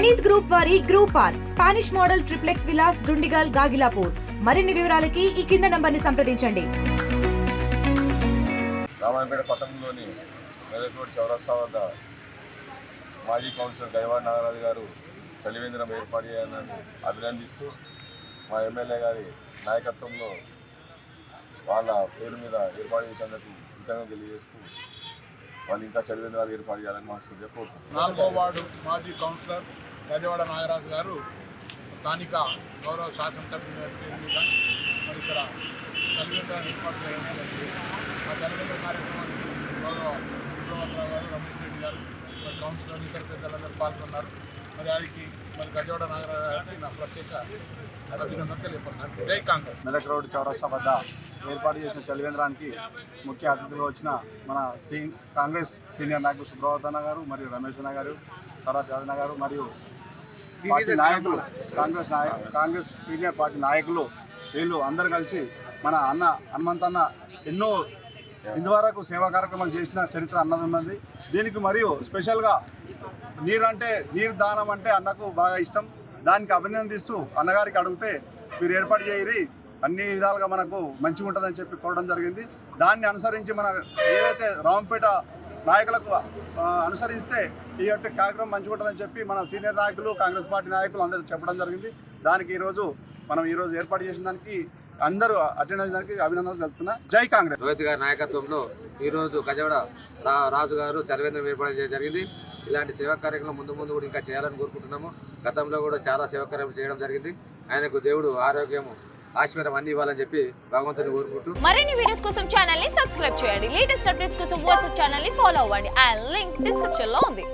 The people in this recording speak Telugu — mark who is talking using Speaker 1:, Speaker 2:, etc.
Speaker 1: ప్రణీత్ గ్రూప్ వారి group park Spanish model triplex villas Dundigal Gagillapur. మరిన్ని వివరాలకి ఈ కింద నంబర్ని సంప్రదించండి.
Speaker 2: రామాయణపేట పట్టణంలోని మెదక్ రోడ్ చౌరస్తా వద్ద మాజీ కౌన్సిలర్ గైవాడ్ నాగరాజు గారు చలివేంద్రం ఏర్పాటు చేయాలని అభినందిస్తూ మా ఎమ్మెల్యే గారి నాయకత్వంలో వాళ్ళ పేరు మీద ఏర్పాటు చేసేందుకు కృతజ్ఞత తెలియజేస్తూ వాళ్ళు ఇంకా చలివేంద్రాలు ఏర్పాటు చేయాలని మనస్ఫూర్తిగా కోరుకుంటున్నాం.
Speaker 3: నాలుగో వార్డు మాజీ కౌన్సిలర్ గజవాడ నాగరాజు గారు స్థానిక గౌరవ శాసనసభ్యుల పేరు మీద మరి ఇక్కడ తల్లిదండ్రులను ఏర్పాటు చేయడం జరిగింది. ఆ తల్లిదండ్రుల కార్యక్రమానికి గౌరవ విప్లవరావు గారు రమేష్ రెడ్డి గారు మరి కౌన్సిలర్ ఇతర పెద్దలందరూ పాల్గొన్నారు. మరి వారికి మరి గజవాడ నాగరాజు గారికి నా ప్రత్యేక అభినందనలు తెలియపడుతున్నాను జై కాంగ్రెస్.
Speaker 4: మెదక్ రోడ్ చౌరస్తా వద్ద ఏర్పాటు చేసిన చలివేంద్రానికి ముఖ్య అతిథులు వచ్చిన మన సీ కాంగ్రెస్ సీనియర్ నాయకులు సుబ్రవర్ధన గారు మరియు రమేష్ అన్న గారు శరత్ యాదవ్ గారు మరియు పార్టీ నాయకులు కాంగ్రెస్ నాయ కాంగ్రెస్ సీనియర్ పార్టీ నాయకులు వీళ్ళు అందరు కలిసి మన అన్న హనుమంతన్న ఎన్నో ఇందువరకు సేవా కార్యక్రమాలు చేసిన చరిత్ర అన్నది ఉన్నది దీనికి మరియు స్పెషల్గా నీరు అంటే నీరు దానం అంటే అన్నకు బాగా ఇష్టం. దానికి అభినందిస్తూ అన్నగారికి అడిగితే మీరు ఏర్పాటు చేయరి అన్ని విధాలుగా మనకు మంచిగా ఉంటుందని చెప్పి కోరడం జరిగింది. దాన్ని అనుసరించి మన ఏదైతే రామంపేట నాయకులకు అనుసరిస్తే ఈ యొక్క కార్యక్రమం మంచిగుంటుందని చెప్పి మన సీనియర్ నాయకులు కాంగ్రెస్ పార్టీ నాయకులు అందరూ చెప్పడం జరిగింది. దానికి ఈరోజు మనం ఈరోజు ఏర్పాటు చేసిన దానికి అందరూ అటెండ్ అయిన దానికి అభినందనలు తెలుపుతున్నా. జై కాంగ్రెస్.
Speaker 5: రోహిత్ గారి నాయకత్వంలో ఈరోజు గజవాడ రా రాజు గారు చలివేంద్రం ఏర్పాటు చేయడం జరిగింది. ఇలాంటి సేవా కార్యక్రమం ముందు ముందు కూడా ఇంకా చేయాలని కోరుకుంటున్నాము. గతంలో కూడా చాలా సేవా కార్యక్రమం చేయడం జరిగింది. ఆయనకు దేవుడు ఆరోగ్యము. ఆశీర్వాదం అన్ని ఇవ్వాలని చెప్పి భగవంతుని కోరుకుంటూ
Speaker 6: మరిన్ని వీడియోస్ కోసం ఛానల్ని సబ్స్క్రైబ్ చేయండి. లేటెస్ట్ అప్డేట్స్ కోసం వాట్సాప్ ఛానల్ని ఫాలో అవ్వండి. అండ్ లింక్ డిస్క్రిప్షన్లో ఉంది.